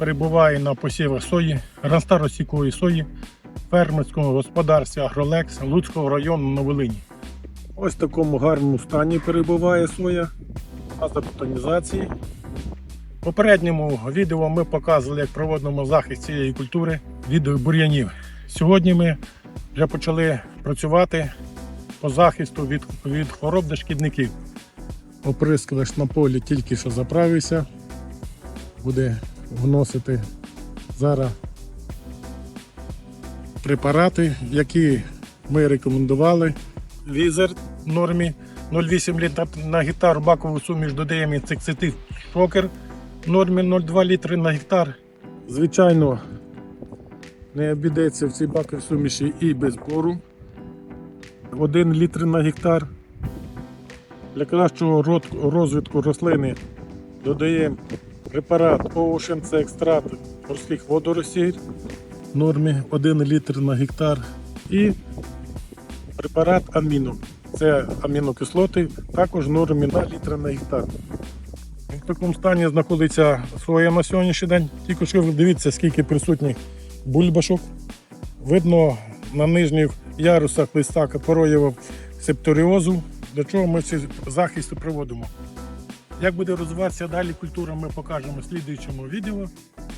перебуває на посівах сої, ранстаросікової сої фермерському господарстві Агролекс Луцького району на Волині. Ось в такому гарному стані перебуває соя на забетонізації. В попередньому відео ми показували, як проводимо захист цієї культури від бур'янів. Сьогодні ми вже почали працювати по захисту від, від хвороб та шкідників. Оприскувач на полі тільки що заправився. Буде вносити зараз препарати, які ми рекомендували. Візер в нормі 0,8 літра на гектар, бакову суміш додаємо інсектицид шокер в нормі 0,2 літри на гектар. Звичайно, не обійдеться в цій баковій суміші і без бору. 1 літр на гектар. Для кращого розвитку рослини додаємо препарат Ocean, це екстракт морських водоростей в нормі 1 літр на гектар. І препарат аміно. Це амінокислоти, також в нормі на літр на гектар. В такому стані знаходиться соя на сьогоднішній день. Тільки що ви дивіться, скільки присутніх бульбашок. Видно на нижніх ярусах листа капороєва септоріозу, для чого ми ці захисти проводимо. Як буде розвиватися далі культура, ми покажемо в слідуючому відео.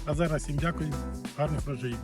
А зараз всім дякую, гарних врожаїв.